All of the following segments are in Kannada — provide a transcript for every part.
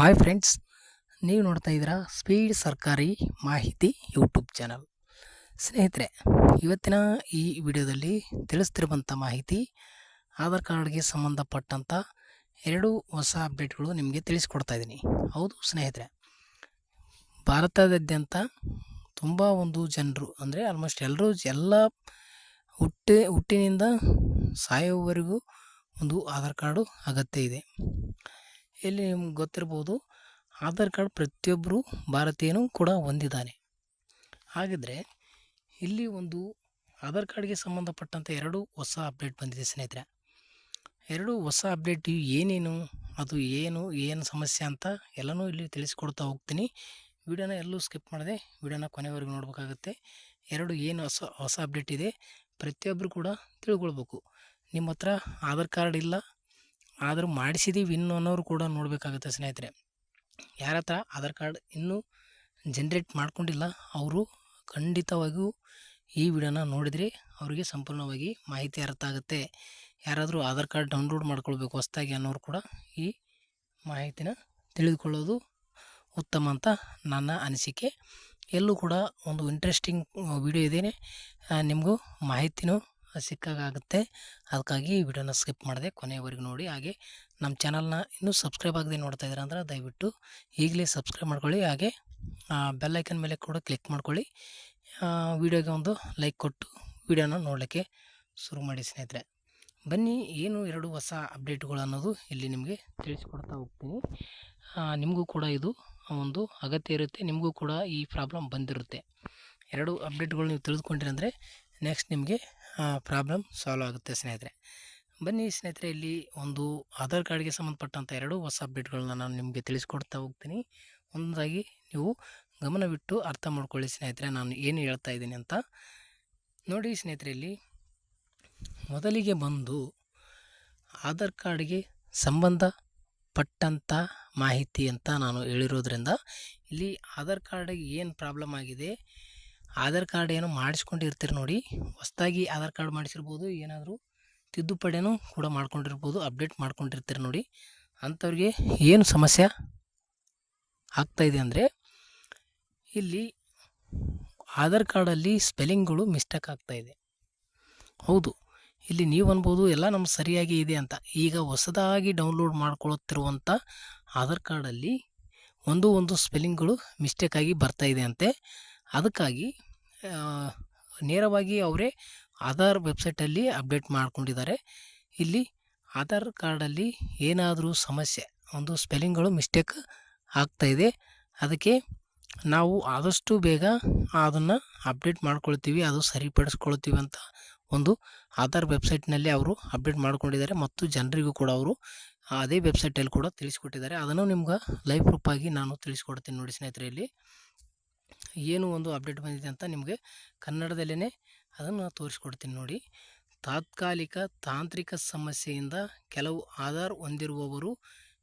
ಹಾಯ್ ಫ್ರೆಂಡ್ಸ್ ನೀವು ನೋಡ್ತಾ ಇದ್ದೀರಾ ಸ್ಪೀಡ್ ಸರ್ಕಾರಿ ಮಾಹಿತಿ ಯೂಟ್ಯೂಬ್ ಚಾನಲ್ ಸ್ನೇಹಿತರೆ, ಇವತ್ತಿನ ಈ ವಿಡಿಯೋದಲ್ಲಿ ತಿಳಿಸ್ತಿರುವಂಥ ಮಾಹಿತಿ ಆಧಾರ್ ಕಾರ್ಡ್ಗೆ ಸಂಬಂಧಪಟ್ಟಂಥ ಎರಡು ಹೊಸ ಅಪ್ಡೇಟ್ಗಳು ನಿಮಗೆ ತಿಳಿಸ್ಕೊಡ್ತಾ ಇದ್ದೀನಿ. ಹೌದು ಸ್ನೇಹಿತರೆ, ಭಾರತದಾದ್ಯಂತ ತುಂಬ ಒಂದು ಜನರು, ಅಂದರೆ ಆಲ್ಮೋಸ್ಟ್ ಎಲ್ಲರೂ ಎಲ್ಲ ಹುಟ್ಟಿ, ಹುಟ್ಟಿನಿಂದ ಸಾಯೋವರೆಗೂ ಒಂದು ಆಧಾರ್ ಕಾರ್ಡು ಅಗತ್ಯ ಇದೆ. ಇಲ್ಲಿ ನಿಮ್ಗೆ ಗೊತ್ತಿರ್ಬೋದು, ಆಧಾರ್ ಕಾರ್ಡ್ ಪ್ರತಿಯೊಬ್ಬರು ಭಾರತೀಯನೂ ಕೂಡ ಹೊಂದಿದ್ದಾನೆ. ಹಾಗಿದ್ರೆ, ಇಲ್ಲಿ ಒಂದು ಆಧಾರ್ ಕಾರ್ಡ್ಗೆ ಸಂಬಂಧಪಟ್ಟಂಥ ಎರಡು ಹೊಸ ಅಪ್ಡೇಟ್ ಬಂದಿದೆ ಸ್ನೇಹಿತರೆ. ಎರಡು ಹೊಸ ಅಪ್ಡೇಟ್ ಏನೇನು, ಅದು ಏನು ಏನು ಸಮಸ್ಯೆ ಅಂತ ಎಲ್ಲನೂ ಇಲ್ಲಿ ತಿಳಿಸ್ಕೊಡ್ತಾ ಹೋಗ್ತೀನಿ. ವಿಡಿಯೋನ ಎಲ್ಲೂ ಸ್ಕಿಪ್ ಮಾಡದೆ ವಿಡಿಯೋನ ಕೊನೆವರೆಗೂ ನೋಡಬೇಕಾಗುತ್ತೆ. ಎರಡು ಏನು ಹೊಸ ಹೊಸ ಅಪ್ಡೇಟ್ ಇದೆ, ಪ್ರತಿಯೊಬ್ಬರು ಕೂಡ ತಿಳ್ಕೊಳ್ಬೇಕು. ನಿಮ್ಮ ಹತ್ರ ಆಧಾರ್ ಕಾರ್ಡ್ ಇಲ್ಲ ಆದರೂ ಮಾಡಿಸಿದ್ದೀವಿ ಇನ್ನು ಅನ್ನೋರು ಕೂಡ ನೋಡಬೇಕಾಗುತ್ತೆ ಸ್ನೇಹಿತರೆ. ಯಾರ ಹತ್ರ ಆಧಾರ್ ಕಾರ್ಡ್ ಇನ್ನೂ ಜನ್ರೇಟ್ ಮಾಡ್ಕೊಂಡಿಲ್ಲ, ಅವರು ಖಂಡಿತವಾಗಿಯೂ ಈ ವಿಡಿಯೋನ ನೋಡಿದರೆ ಅವರಿಗೆ ಸಂಪೂರ್ಣವಾಗಿ ಮಾಹಿತಿ ಅರ್ಥ ಆಗುತ್ತೆ. ಯಾರಾದರೂ ಆಧಾರ್ ಕಾರ್ಡ್ ಡೌನ್ಲೋಡ್ ಮಾಡ್ಕೊಳ್ಬೇಕು ಹೊಸ್ದಾಗಿ ಅನ್ನೋರು ಕೂಡ ಈ ಮಾಹಿತಿನ ತಿಳಿದುಕೊಳ್ಳೋದು ಉತ್ತಮ ಅಂತ ನನ್ನ ಅನಿಸಿಕೆ. ಎಲ್ಲೂ ಕೂಡ ಒಂದು ಇಂಟ್ರೆಸ್ಟಿಂಗ್ ವಿಡಿಯೋ ಇದೇನೆ. ನಿಮಗೂ ಮಾಹಿತಿನೂ ಸಿಕ್ಕಾಗುತ್ತೆ ಅದಕ್ಕಾಗಿ ಈ ವಿಡಿಯೋನ ಸ್ಕಿಪ್ ಮಾಡಿದೆ ಕೊನೆಯವರೆಗೂ ನೋಡಿ. ಹಾಗೆ ನಮ್ಮ ಚಾನಲ್ನ ಇನ್ನೂ ಸಬ್ಸ್ಕ್ರೈಬ್ ಆಗದೆ ನೋಡ್ತಾ ಇದ್ದೀರಾ ಅಂದ್ರೆ ದಯವಿಟ್ಟು ಈಗಲೇ ಸಬ್ಸ್ಕ್ರೈಬ್ ಮಾಡ್ಕೊಳ್ಳಿ. ಹಾಗೆ ಬೆಲ್ ಐಕನ್ ಮೇಲೆ ಕೂಡ ಕ್ಲಿಕ್ ಮಾಡ್ಕೊಳ್ಳಿ. ವಿಡಿಯೋಗೆ ಒಂದು ಲೈಕ್ ಕೊಟ್ಟು ವಿಡಿಯೋನ ನೋಡಲಿಕ್ಕೆ ಶುರು ಮಾಡಿ ಸ್ನೇಹಿತರೆ. ಬನ್ನಿ, ಏನು ಎರಡು ಹೊಸ ಅಪ್ಡೇಟ್ಗಳು ಅನ್ನೋದು ಇಲ್ಲಿ ನಿಮಗೆ ತಿಳಿಸ್ಕೊಡ್ತಾ ಹೋಗ್ತೀನಿ. ನಿಮಗೂ ಕೂಡ ಇದು ಒಂದು ಅಗತ್ಯ ಇರುತ್ತೆ. ನಿಮಗೂ ಕೂಡ ಈ ಪ್ರಾಬ್ಲಮ್ ಬಂದಿರುತ್ತೆ. ಎರಡು ಅಪ್ಡೇಟ್ಗಳು ನೀವು ತಿಳಿದುಕೊಂಡ್ರಿ ನೆಕ್ಸ್ಟ್ ನಿಮಗೆ ಪ್ರಾಬ್ಲಮ್ ಸಾಲ್ವ್ ಆಗುತ್ತೆ ಸ್ನೇಹಿತರೆ. ಬನ್ನಿ ಸ್ನೇಹಿತರೆ, ಇಲ್ಲಿ ಒಂದು ಆಧಾರ್ ಕಾರ್ಡ್ಗೆ ಸಂಬಂಧಪಟ್ಟಂಥ ಎರಡು ಹೊಸ ಅಪ್ಡೇಟ್ಗಳನ್ನ ನಾನು ನಿಮಗೆ ತಿಳಿಸ್ಕೊಡ್ತಾ ಹೋಗ್ತೀನಿ. ಒಂದಾಗಿ ನೀವು ಗಮನವಿಟ್ಟು ಅರ್ಥ ಮಾಡ್ಕೊಳ್ಳಿ ಸ್ನೇಹಿತರೆ, ನಾನು ಏನು ಹೇಳ್ತಾ ಇದ್ದೀನಿ ಅಂತ. ನೋಡಿ ಸ್ನೇಹಿತರೆ, ಇಲ್ಲಿ ಮೊದಲಿಗೆ ಬಂದು ಆಧಾರ್ ಕಾರ್ಡ್ಗೆ ಸಂಬಂಧಪಟ್ಟಂಥ ಮಾಹಿತಿ ಅಂತ ನಾನು ಹೇಳಿರೋದ್ರಿಂದ, ಇಲ್ಲಿ ಆಧಾರ್ ಕಾರ್ಡಿಗೆ ಏನು ಪ್ರಾಬ್ಲಮ್ ಆಗಿದೆ? ಆಧಾರ್ ಕಾರ್ಡ್ ಏನು ಮಾಡಿಸ್ಕೊಂಡಿರ್ತೀರಿ ನೋಡಿ. ಹೊಸ್ದಾಗಿ ಆಧಾರ್ ಕಾರ್ಡ್ ಮಾಡಿಸಿರ್ಬೋದು, ಏನಾದರೂ ತಿದ್ದುಪಡಿನೂ ಕೂಡ ಮಾಡ್ಕೊಂಡಿರ್ಬೋದು, ಅಪ್ಡೇಟ್ ಮಾಡ್ಕೊಂಡಿರ್ತೀರಿ ನೋಡಿ. ಅಂಥವ್ರಿಗೆ ಏನು ಸಮಸ್ಯೆ ಆಗ್ತಾಯಿದೆ ಅಂದರೆ, ಇಲ್ಲಿ ಆಧಾರ್ ಕಾರ್ಡಲ್ಲಿ ಸ್ಪೆಲ್ಲಿಂಗ್ಗಳು ಮಿಸ್ಟೇಕ್ ಆಗ್ತಾಯಿದೆ ಹೌದು, ಇಲ್ಲಿ ನೀವು ಅನ್ಬೋದು ಎಲ್ಲ ನಮ್ಮ ಸರಿಯಾಗಿ ಇದೆ ಅಂತ. ಈಗ ಹೊಸದಾಗಿ ಡೌನ್ಲೋಡ್ ಮಾಡ್ಕೊಳ್ಳುತ್ತಿರುವಂಥ ಆಧಾರ್ ಕಾರ್ಡಲ್ಲಿ ಒಂದು ಒಂದು ಸ್ಪೆಲ್ಲಿಂಗ್ಗಳು ಮಿಸ್ಟೇಕಾಗಿ ಬರ್ತಾಯಿದೆ ಅಂತೆ. ಅದಕ್ಕಾಗಿ ನೇರವಾಗಿ ಅವರೇ ಆಧಾರ್ ವೆಬ್ಸೈಟಲ್ಲಿ ಅಪ್ಡೇಟ್ ಮಾಡ್ಕೊಂಡಿದ್ದಾರೆ. ಇಲ್ಲಿ ಆಧಾರ್ ಕಾರ್ಡಲ್ಲಿ ಏನಾದರೂ ಸಮಸ್ಯೆ, ಒಂದು ಸ್ಪೆಲ್ಲಿಂಗ್ಗಳು ಮಿಸ್ಟೇಕ್ ಆಗ್ತಾಯಿದೆ ಅದಕ್ಕೆ ನಾವು ಆದಷ್ಟು ಬೇಗ ಅದನ್ನು ಅಪ್ಡೇಟ್ ಮಾಡ್ಕೊಳ್ತೀವಿ, ಅದು ಸರಿಪಡಿಸ್ಕೊಳ್ತೀವಿ ಅಂತ ಒಂದು ಆಧಾರ್ ವೆಬ್ಸೈಟ್ನಲ್ಲಿ ಅವರು ಅಪ್ಡೇಟ್ ಮಾಡ್ಕೊಂಡಿದ್ದಾರೆ ಮತ್ತು ಜನರಿಗೂ ಕೂಡ ಅವರು ಅದೇ ವೆಬ್ಸೈಟಲ್ಲಿ ಕೂಡ ತಿಳಿಸ್ಕೊಟ್ಟಿದ್ದಾರೆ. ಅದನ್ನು ನಿಮ್ಗೆ ಲೈವ್ ಪ್ರೂಫಾಗಿ ನಾನು ತಿಳಿಸ್ಕೊಡ್ತೀನಿ ನೋಡಿ ಸ್ನೇಹಿತರೆ ಇಲ್ಲಿ. ಏನು ಒಂದು ಅಪ್ಡೇಟ್ ಬಂದಿದೆ ಅಂತ ನಿಮಗೆ ಕನ್ನಡದಲ್ಲೇ ಅದನ್ನು ತೋರಿಸ್ಕೊಡ್ತೀನಿ ನೋಡಿ. ತಾತ್ಕಾಲಿಕ ತಾಂತ್ರಿಕ ಸಮಸ್ಯೆಯಿಂದ ಕೆಲವು ಆಧಾರ್ ಹೊಂದಿರುವವರು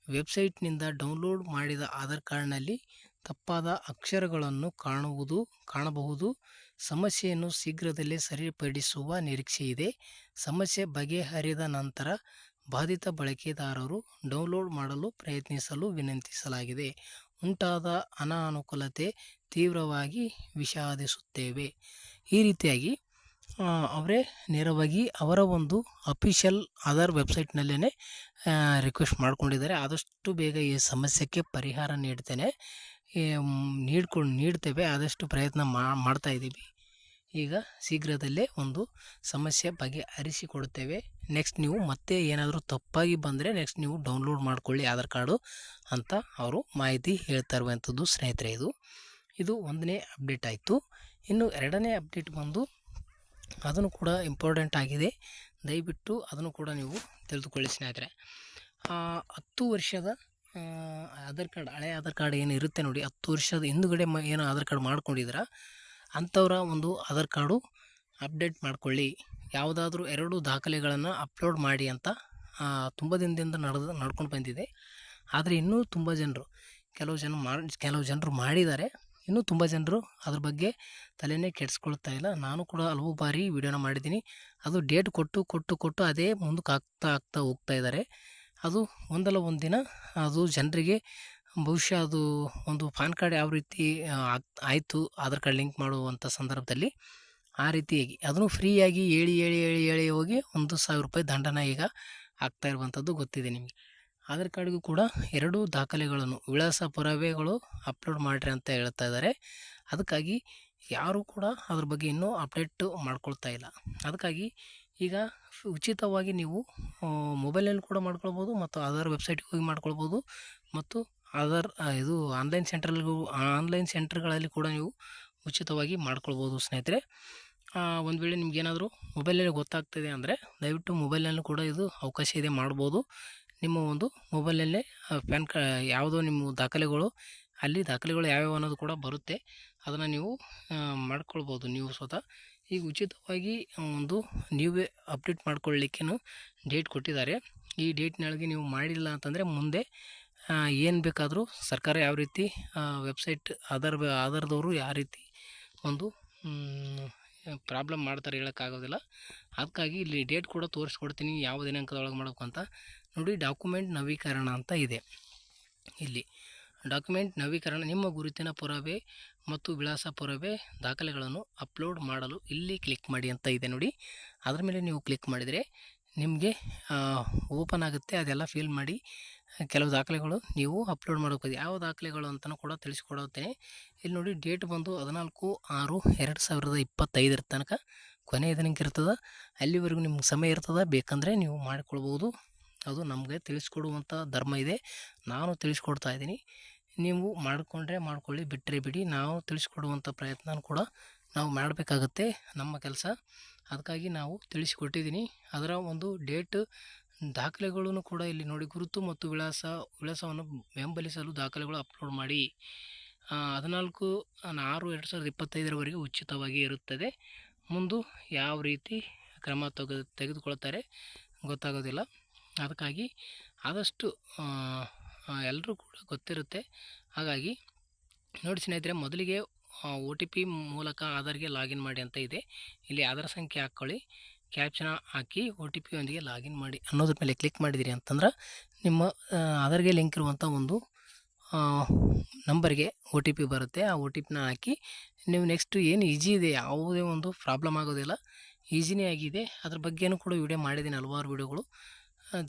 ವೆಬ್ಸೈಟ್ನಿಂದ ಡೌನ್ಲೋಡ್ ಮಾಡಿದ ಆಧಾರ್ ಕಾರ್ಡ್ನಲ್ಲಿ ತಪ್ಪಾದ ಅಕ್ಷರಗಳನ್ನು ಕಾಣುವುದು, ಕಾಣಬಹುದು. ಸಮಸ್ಯೆಯನ್ನು ಶೀಘ್ರದಲ್ಲೇ ಸರಿಪಡಿಸುವ ನಿರೀಕ್ಷೆ ಇದೆ. ಸಮಸ್ಯೆ ಬಗೆಹರಿದ ನಂತರ ಬಾಧಿತ ಬಳಕೆದಾರರು ಡೌನ್ಲೋಡ್ ಮಾಡಲು ಪ್ರಯತ್ನಿಸಲು ವಿನಂತಿಸಲಾಗಿದೆ. ಉಂಟಾದ ಅನಾನುಕೂಲತೆ ತೀವ್ರವಾಗಿ ವಿಷಾದಿಸುತ್ತೇವೆ. ಈ ರೀತಿಯಾಗಿ ಅವರೇ ನೇರವಾಗಿ ಅವರ ಒಂದು ಅಫಿಷಿಯಲ್ ಆಧಾರ್ ವೆಬ್ಸೈಟ್ನಲ್ಲೇ ರಿಕ್ವೆಸ್ಟ್ ಮಾಡಿಕೊಂಡಿದ್ದಾರೆ. ಆದಷ್ಟು ಬೇಗ ಈ ಸಮಸ್ಯೆಗೆ ಪರಿಹಾರ ನೀಡ್ತೇನೆ. ನೀಡ್ಕೊಂಡು ನೀಡ್ತೇವೆ. ಆದಷ್ಟು ಪ್ರಯತ್ನ ಮಾಡ್ತಾ ಇದ್ದೀವಿ. ಈಗ ಶೀಘ್ರದಲ್ಲೇ ಒಂದು ಸಮಸ್ಯೆ ಬಗೆಹರಿಸಿಕೊಡುತ್ತೇವೆ. ನೆಕ್ಸ್ಟ್ ನೀವು ಮತ್ತೆ ಏನಾದರೂ ತಪ್ಪಾಗಿ ಬಂದರೆ ನೆಕ್ಸ್ಟ್ ನೀವು ಡೌನ್ಲೋಡ್ ಮಾಡಿಕೊಳ್ಳಿ ಆಧಾರ್ ಕಾರ್ಡು ಅಂತ ಅವರು ಮಾಹಿತಿ ಹೇಳ್ತಾ ಇರುವಂಥದ್ದು ಸ್ನೇಹಿತರೆ ಇದು. ಇದು ಒಂದನೇ ಅಪ್ಡೇಟ್ ಆಯಿತು. ಇನ್ನು ಎರಡನೇ ಅಪ್ಡೇಟ್ ಬಂದು ಅದನ್ನು ಕೂಡ ಇಂಪಾರ್ಟೆಂಟ್ ಆಗಿದೆ. ದಯವಿಟ್ಟು ಅದನ್ನು ಕೂಡ ನೀವು ತಿಳಿದುಕೊಳ್ಳಿ ಸ್ನೇಹಿತರೆ. ಹತ್ತು ವರ್ಷದ ಆಧಾರ್ ಕಾರ್ಡ್, ಹಳೆ ಆಧಾರ್ ಕಾರ್ಡ್ ಏನು ಇರುತ್ತೆ ನೋಡಿ, ಹತ್ತು ವರ್ಷದ ಹಿಂದುಗಡೆ ಏನು ಆಧಾರ್ ಕಾರ್ಡ್ ಮಾಡ್ಕೊಂಡಿದ್ದೀರ? ಅಂಥವರ ಒಂದು ಆಧಾರ್ ಕಾರ್ಡು ಅಪ್ಡೇಟ್ ಮಾಡಿಕೊಳ್ಳಿ. ಯಾವುದಾದ್ರೂ ಎರಡು ದಾಖಲೆಗಳನ್ನು ಅಪ್ಲೋಡ್ ಮಾಡಿ ಅಂತ ತುಂಬ ದಿನದಿಂದ ನಡೆದು, ನಡ್ಕೊಂಡು ಬಂದಿದೆ. ಆದರೆ ಇನ್ನೂ ತುಂಬ ಜನರು, ಕೆಲವು ಜನ ಮಾಡಿ, ಕೆಲವು ಜನರು ಮಾಡಿದ್ದಾರೆ. ಇನ್ನೂ ತುಂಬ ಜನರು ಅದ್ರ ಬಗ್ಗೆ ತಲೆನೇ ಕೆಡಿಸ್ಕೊಳ್ತಾ ಇಲ್ಲ. ನಾನು ಕೂಡ ಹಲವು ಬಾರಿ ವಿಡಿಯೋನ ಮಾಡಿದ್ದೀನಿ. ಅದು ಡೇಟ್ ಕೊಟ್ಟು ಕೊಟ್ಟು ಕೊಟ್ಟು ಅದೇ ಮುಂದಕ್ಕೆ ಆಗ್ತಾ ಆಗ್ತಾ ಹೋಗ್ತಾ ಇದ್ದಾರೆ. ಅದು ಒಂದಲ್ಲ ಒಂದು ದಿನ ಅದು ಜನರಿಗೆ ಬಹುಶಃ ಅದು ಒಂದು ಪಾನ್ ಕಾರ್ಡ್ ಯಾವ ರೀತಿ ಆಯಿತು ಆಧಾರ್ ಕಾರ್ಡ್ ಲಿಂಕ್ ಮಾಡುವಂಥ ಸಂದರ್ಭದಲ್ಲಿ ಆ ರೀತಿಯಾಗಿ ಅದನ್ನು ಫ್ರೀಯಾಗಿ ಹೇಳಿ ಹೇಳಿ ಹೇಳಿ ಹೇಳಿ ಹೋಗಿ ಒಂದು ಸಾವಿರ ರೂಪಾಯಿ ದಂಡನ ಈಗ ಆಗ್ತಾ ಇರುವಂಥದ್ದು ಗೊತ್ತಿದೆ ನಿಮಗೆ. ಆಧಾರ್ ಕಾರ್ಡ್ಗೂ ಕೂಡ ಎರಡು ದಾಖಲೆಗಳನ್ನು ವಿಳಾಸ ಪುರಾವೆಗಳು ಅಪ್ಲೋಡ್ ಮಾಡಿರಿ ಅಂತ ಹೇಳ್ತಾ ಇದ್ದಾರೆ. ಅದಕ್ಕಾಗಿ ಯಾರೂ ಕೂಡ ಅದ್ರ ಬಗ್ಗೆ ಇನ್ನೂ ಅಪ್ಡೇಟ್ ಮಾಡ್ಕೊಳ್ತಾ ಇಲ್ಲ. ಅದಕ್ಕಾಗಿ ಈಗ ಉಚಿತವಾಗಿ ನೀವು ಮೊಬೈಲಲ್ಲಿ ಕೂಡ ಮಾಡ್ಕೊಳ್ಬೋದು ಮತ್ತು ಆಧಾರ್ ವೆಬ್ಸೈಟ್ಗೆ ಹೋಗಿ ಮಾಡ್ಕೊಳ್ಬೋದು ಮತ್ತು ಆ, ಇದು ಆನ್ಲೈನ್ ಸೆಂಟ್ರಲ್ಗೂ ಆನ್ಲೈನ್ ಸೆಂಟ್ರ್ಗಳಲ್ಲಿ ಕೂಡ ನೀವು ಉಚಿತವಾಗಿ ಮಾಡ್ಕೊಳ್ಬೋದು ಸ್ನೇಹಿತರೆ. ಒಂದು ವೇಳೆ ನಿಮ್ಗೇನಾದರೂ ಮೊಬೈಲಲ್ಲಿ ಗೊತ್ತಾಗ್ತಿದೆ ಅಂದರೆ ದಯವಿಟ್ಟು ಮೊಬೈಲ್ನಲ್ಲೂ ಕೂಡ ಇದು ಅವಕಾಶ ಇದೆ ಮಾಡ್ಬೋದು. ನಿಮ್ಮ ಒಂದು ಮೊಬೈಲಲ್ಲೇ ಪ್ಯಾನ್ ಕಾ ಯಾವುದೋ ನಿಮ್ಮ ದಾಖಲೆಗಳು ಅಲ್ಲಿ ದಾಖಲೆಗಳು ಯಾವ್ಯಾವ ಅನ್ನೋದು ಕೂಡ ಬರುತ್ತೆ. ಅದನ್ನು ನೀವು ಮಾಡ್ಕೊಳ್ಬೋದು. ನೀವು ಸ್ವತಃ ಈಗ ಉಚಿತವಾಗಿ ಒಂದು ನೀವೇ ಅಪ್ಡೇಟ್ ಮಾಡ್ಕೊಳ್ಳಿಕ್ಕೇನು ಡೇಟ್ ಕೊಟ್ಟಿದ್ದಾರೆ. ಈ ಡೇಟ್ನೊಳಗೆ ನೀವು ಮಾಡಿಲ್ಲ ಅಂತಂದರೆ ಮುಂದೆ ಏನು ಬೇಕಾದರೂ ಸರ್ಕಾರ ಯಾವ ರೀತಿ ವೆಬ್ಸೈಟ್ ಆಧಾರ್ ಆಧಾರದವರು ಯಾವ ರೀತಿ ಒಂದು ಪ್ರಾಬ್ಲಮ್ ಮಾಡ್ತಾರೆ ಹೇಳೋಕ್ಕಾಗೋದಿಲ್ಲ ಅದಕ್ಕಾಗಿ ಇಲ್ಲಿ ಡೇಟ್ ಕೂಡ ತೋರಿಸ್ಕೊಡ್ತೀನಿ, ಯಾವ ದಿನಾಂಕದೊಳಗೆ ಮಾಡಬೇಕು ಅಂತ. ನೋಡಿ ಡಾಕ್ಯುಮೆಂಟ್ ನವೀಕರಣ ಅಂತ ಇದೆ. ಇಲ್ಲಿ ಡಾಕ್ಯುಮೆಂಟ್ ನವೀಕರಣ ನಿಮ್ಮ ಗುರುತಿನ ಪುರಾವೆ ಮತ್ತು ವಿಳಾಸ ಪುರಾವೆ ದಾಖಲೆಗಳನ್ನು ಅಪ್ಲೋಡ್ ಮಾಡಲು ಇಲ್ಲಿ ಕ್ಲಿಕ್ ಮಾಡಿ ಅಂತ ಇದೆ ನೋಡಿ. ಅದರ ಮೇಲೆ ನೀವು ಕ್ಲಿಕ್ ಮಾಡಿದರೆ ನಿಮಗೆ ಓಪನ್ ಆಗುತ್ತೆ. ಅದೆಲ್ಲ ಫಿಲ್ ಮಾಡಿ ಕೆಲವು ದಾಖಲೆಗಳು ನೀವು ಅಪ್ಲೋಡ್ ಮಾಡಬೇಕು. ಯಾವ ದಾಖಲೆಗಳು ಅಂತಲೂ ಕೂಡ ತಿಳಿಸ್ಕೊಡುತ್ತೇನೆ ಇಲ್ಲಿ ನೋಡಿ ಡೇಟ್ ಬಂದು ಹದಿನಾಲ್ಕು ಆರು ಎರಡು ಸಾವಿರದ ಇಪ್ಪತ್ತೈದರ ತನಕ ಕೊನೆಯ ದಿನಾಂಕ ಇರ್ತದೆ. ಅಲ್ಲಿವರೆಗೂ ನಿಮ್ಗೆ ಸಮಯ ಇರ್ತದೆ. ಬೇಕಂದರೆ ನೀವು ಮಾಡಿಕೊಳ್ಬೋದು. ಅದು ನಮಗೆ ತಿಳಿಸ್ಕೊಡುವಂಥ ಧರ್ಮ ಇದೆ. ನಾನು ತಿಳಿಸ್ಕೊಡ್ತಾ ಇದ್ದೀನಿ. ನೀವು ಮಾಡಿಕೊಂಡ್ರೆ ಮಾಡ್ಕೊಳ್ಳಿ ಬಿಟ್ಟರೆ ಬಿಡಿ. ನಾವು ತಿಳಿಸ್ಕೊಡುವಂಥ ಪ್ರಯತ್ನ ಕೂಡ ನಾವು ಮಾಡಬೇಕಾಗತ್ತೆ ನಮ್ಮ ಕೆಲಸ. ಅದಕ್ಕಾಗಿ ನಾವು ತಿಳಿಸಿಕೊಟ್ಟಿದ್ದೀನಿ. ಅದರ ಒಂದು ಡೇಟ್ ದಾಖಲೆಗಳನ್ನು ಕೂಡ ಇಲ್ಲಿ ನೋಡಿ ಗುರುತು ಮತ್ತು ವಿಳಾಸ, ವಿಳಾಸವನ್ನು ಬೆಂಬಲಿಸಲು ದಾಖಲೆಗಳು ಅಪ್ಲೋಡ್ ಮಾಡಿ ಹದಿನಾಲ್ಕು ಆರು ಎರಡು ಸಾವಿರದ ಇಪ್ಪತ್ತೈದರವರೆಗೆ ಉಚಿತವಾಗಿ ಇರುತ್ತದೆ. ಮುಂದೆ ಯಾವ ರೀತಿ ಕ್ರಮ ತೆಗೆ ತೆಗೆದುಕೊಳ್ತಾರೆ ಗೊತ್ತಾಗೋದಿಲ್ಲ. ಅದಕ್ಕಾಗಿ ಆದಷ್ಟು ಎಲ್ಲರೂ ಕೂಡ ಗೊತ್ತಿರುತ್ತೆ. ಹಾಗಾಗಿ ನೋಡಿ ಸ್ನೇಹಿತರೆ, ಮೊದಲಿಗೆ ಒ ಟಿ ಪಿ ಮೂಲಕ ಆಧಾರ್ಗೆ ಲಾಗಿನ್ ಮಾಡಿ ಅಂತ ಇದೆ. ಇಲ್ಲಿ ಆಧಾರ್ ಸಂಖ್ಯೆ ಹಾಕ್ಕೊಳ್ಳಿ. ಕ್ಯಾಪ್ಷನ ಹಾಕಿ ಒ ಟಿ ಪಿಯೊಂದಿಗೆ ಲಾಗಿನ್ ಮಾಡಿ ಅನ್ನೋದ್ರ ಮೇಲೆ ಕ್ಲಿಕ್ ಮಾಡಿದಿರಿ ಅಂತಂದ್ರೆ ನಿಮ್ಮ ಆಧಾರ್ಗೆ ಲಿಂಕ್ ಇರುವಂಥ ಒಂದು ನಂಬರ್ಗೆ ಒ ಟಿ ಪಿ ಬರುತ್ತೆ. ಆ ಒ ಟಿ ಪಿನ ಹಾಕಿ ನೀವು ನೆಕ್ಸ್ಟ್ ಏನು ಈಜಿ ಇದೆ, ಯಾವುದೇ ಒಂದು ಪ್ರಾಬ್ಲಮ್ ಆಗೋದಿಲ್ಲ ಈಸಿನೇ ಆಗಿದೆ. ಅದ್ರ ಬಗ್ಗೆನೂ ಕೂಡ ವಿಡಿಯೋ ಮಾಡಿದ್ದೀನಿ ಹಲವಾರು ವೀಡಿಯೋಗಳು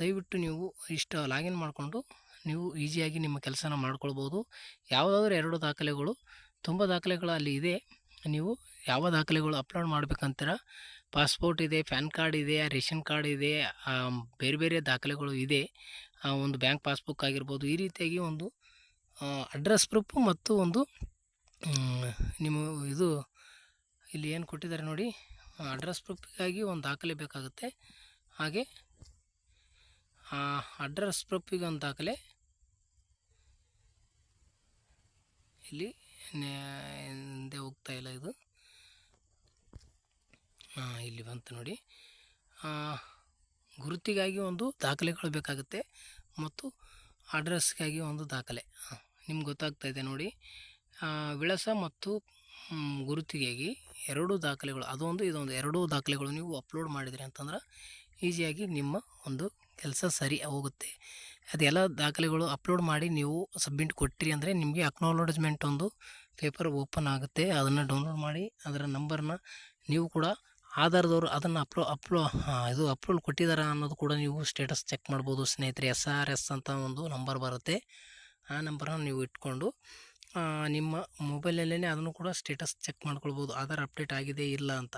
ದಯವಿಟ್ಟು ನೀವು ಇಷ್ಟು ಲಾಗಿನ್ ಮಾಡಿಕೊಂಡು ನೀವು ಈಸಿಯಾಗಿ ನಿಮ್ಮ ಕೆಲಸನ ಮಾಡ್ಕೊಳ್ಬೋದು. ಯಾವುದಾದ್ರೂ ಎರಡು ದಾಖಲೆಗಳು, ತುಂಬ ದಾಖಲೆಗಳು ಅಲ್ಲಿ ಇದೆ. ನೀವು ಯಾವ ದಾಖಲೆಗಳು ಅಪ್ಲೋಡ್ ಮಾಡ್ಬೇಕಂತೀರ ಪಾಸ್ಪೋರ್ಟ್ ಇದೆ, ಪ್ಯಾನ್ ಕಾರ್ಡ್ ಇದೆ, ರೇಷನ್ ಕಾರ್ಡ್ ಇದೆ ಬೇರೆ ಬೇರೆ ದಾಖಲೆಗಳು ಇದೆ. ಒಂದು ಬ್ಯಾಂಕ್ ಪಾಸ್ಬುಕ್ ಆಗಿರ್ಬೋದು, ಈ ರೀತಿಯಾಗಿ ಒಂದು ಅಡ್ರೆಸ್ ಪ್ರೂಫು ಮತ್ತು ಒಂದು ನಿಮ್ಮ ಇದು ಇಲ್ಲಿ ಏನು ಕೊಟ್ಟಿದ್ದಾರೆ ನೋಡಿ, ಅಡ್ರೆಸ್ ಪ್ರೂಫಿಗಾಗಿ ಒಂದು ದಾಖಲೆ ಬೇಕಾಗುತ್ತೆ. ಹಾಗೆ ಅಡ್ರೆಸ್ ಪ್ರೂಫಿಗೆ ಒಂದು ದಾಖಲೆ. ಇಲ್ಲಿ ಹಿಂದೆ ಹೋಗ್ತಾ ಇಲ್ಲ ಇದು. ಇಲ್ಲಿ ಬಂತು ನೋಡಿ. ಗುರುತಿಗಾಗಿ ಒಂದು ದಾಖಲೆಗಳು ಬೇಕಾಗುತ್ತೆ ಮತ್ತು ಅಡ್ರೆಸ್ಗಾಗಿ ಒಂದು ದಾಖಲೆ. ನಿಮ್ಗೆ ಗೊತ್ತಾಗ್ತಾ ಇದೆ ನೋಡಿ. ವಿಳಾಸ ಮತ್ತು ಗುರುತಿಗಾಗಿ ಎರಡೂ ದಾಖಲೆಗಳು. ಅದೊಂದು, ಇದೊಂದು. ಎರಡೂ ದಾಖಲೆಗಳು ನೀವು ಅಪ್ಲೋಡ್ ಮಾಡಿದ್ರಿ ಅಂತಂದ್ರೆ ಈಸಿಯಾಗಿ ನಿಮ್ಮ ಒಂದು ಕೆಲಸ ಸರಿ ಹೋಗುತ್ತೆ. ಅದೆಲ್ಲ ದಾಖಲೆಗಳು ಅಪ್ಲೋಡ್ ಮಾಡಿ ನೀವು ಸಬ್ಮಿಟ್ ಕೊಟ್ಟಿರಿ ಅಂದರೆ ನಿಮಗೆ ಅಕ್ನಾಲಜ್ಮೆಂಟ್ ಒಂದು ಪೇಪರ್ ಓಪನ್ ಆಗುತ್ತೆ. ಅದನ್ನು ಡೌನ್ಲೋಡ್ ಮಾಡಿ, ಅದರ ನಂಬರ್ನ ನೀವು ಕೂಡ ಆಧಾರದವರು ಅದನ್ನು ಅಪ್ಲೋ ಅಪ್ಲೋ ಇದು ಅಪ್ರೂವಲ್ ಕೊಟ್ಟಿದ್ದಾರೆ ಅನ್ನೋದು ಕೂಡ ನೀವು ಸ್ಟೇಟಸ್ ಚೆಕ್ ಮಾಡ್ಬೋದು. ಸ್ನೇಹಿತರೆ, ಎಸ್ ಆರ್ ಎಸ್ ಅಂತ ಒಂದು ನಂಬರ್ ಬರುತ್ತೆ. ಆ ನಂಬರನ್ನು ನೀವು ಇಟ್ಕೊಂಡು ನಿಮ್ಮ ಮೊಬೈಲಲ್ಲೇ ಅದನ್ನು ಕೂಡ ಸ್ಟೇಟಸ್ ಚೆಕ್ ಮಾಡ್ಕೊಳ್ಬೋದು. ಆಧಾರ್ ಅಪ್ಡೇಟ್ ಆಗಿದೆ ಇಲ್ಲ ಅಂತ.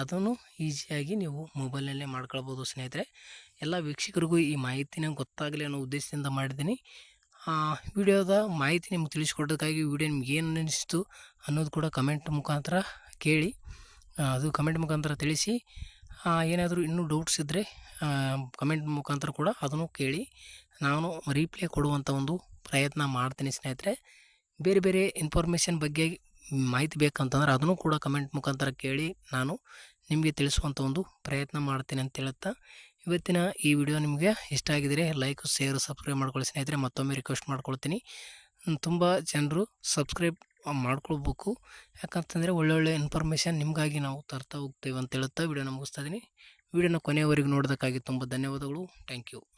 ಅದನ್ನು ಈಸಿಯಾಗಿ ನೀವು ಮೊಬೈಲ್ನಲ್ಲೇ ಮಾಡ್ಕೊಳ್ಬೋದು ಸ್ನೇಹಿತರೆ. ಎಲ್ಲ ವೀಕ್ಷಕರಿಗೂ ಈ ಮಾಹಿತಿನ ಗೊತ್ತಾಗಲಿ ಅನ್ನೋ ಉದ್ದೇಶದಿಂದ ಮಾಡಿದ್ದೀನಿ. ವಿಡಿಯೋದ ಮಾಹಿತಿ ನಿಮ್ಗೆ ತಿಳಿಸ್ಕೊಡೋದಕ್ಕಾಗಿ ವಿಡಿಯೋ ನಿಮ್ಗೆ ಏನು ಅನ್ನಿಸ್ತು ಅನ್ನೋದು ಕೂಡ ಕಮೆಂಟ್ ಮುಖಾಂತರ ಕೇಳಿ. ಅದು ಕಮೆಂಟ್ ಮುಖಾಂತರ ತಿಳಿಸಿ. ಏನಾದರೂ ಇನ್ನೂ ಡೌಟ್ಸ್ ಇದ್ದರೆ ಕಮೆಂಟ್ ಮುಖಾಂತರ ಕೂಡ ಅದನ್ನು ಕೇಳಿ, ನಾನು ರೀಪ್ಲೇ ಕೊಡುವಂಥ ಒಂದು ಪ್ರಯತ್ನ ಮಾಡ್ತೀನಿ ಸ್ನೇಹಿತರೆ. ಬೇರೆ ಬೇರೆ ಇನ್ಫಾರ್ಮೇಷನ್ ಬಗ್ಗೆ ಮಾಹಿತಿ ಬೇಕಂತಂದ್ರೆ ಅದನ್ನು ಕೂಡ ಕಮೆಂಟ್ ಮುಖಾಂತರ ಕೇಳಿ ನಾನು ನಿಮಗೆ ತಿಳಿಸುವಂಥ ಒಂದು ಪ್ರಯತ್ನ ಮಾಡ್ತೀನಿ ಅಂತ ಹೇಳುತ್ತಾ. ಇವತ್ತಿನ ಈ ವಿಡಿಯೋ ನಿಮಗೆ ಇಷ್ಟ ಆಗಿದರೆ ಲೈಕ್ ಶೇರ್ ಸಬ್ಸ್ಕ್ರೈಬ್ ಮಾಡ್ಕೊಳ್ಳಿ ಸ್ನೇಹಿತರೆ. ಮತ್ತೊಮ್ಮೆ ರಿಕ್ವೆಸ್ಟ್ ಮಾಡ್ಕೊಳ್ತೀನಿ. ತುಂಬ ಜನರು ಸಬ್ಸ್ಕ್ರೈಬ್ ಮಾಡ್ಕೊಳ್ಬೇಕು. ಯಾಕಂತಂದರೆ ಒಳ್ಳೊಳ್ಳೆ ಇನ್ಫಾರ್ಮೇಷನ್ ನಿಮಗಾಗಿ ನಾವು ತರ್ತಾ ಹೋಗ್ತೇವೆ ಅಂತ ಹೇಳುತ್ತಾ ವಿಡಿಯೋನ ಮುಗಿಸ್ತಾ ಇದ್ದೀನಿ. ವಿಡಿಯೋನ ಕೊನೆಯವರೆಗೂ ನೋಡೋದಕ್ಕಾಗಿ ತುಂಬ ಧನ್ಯವಾದಗಳು. Thank you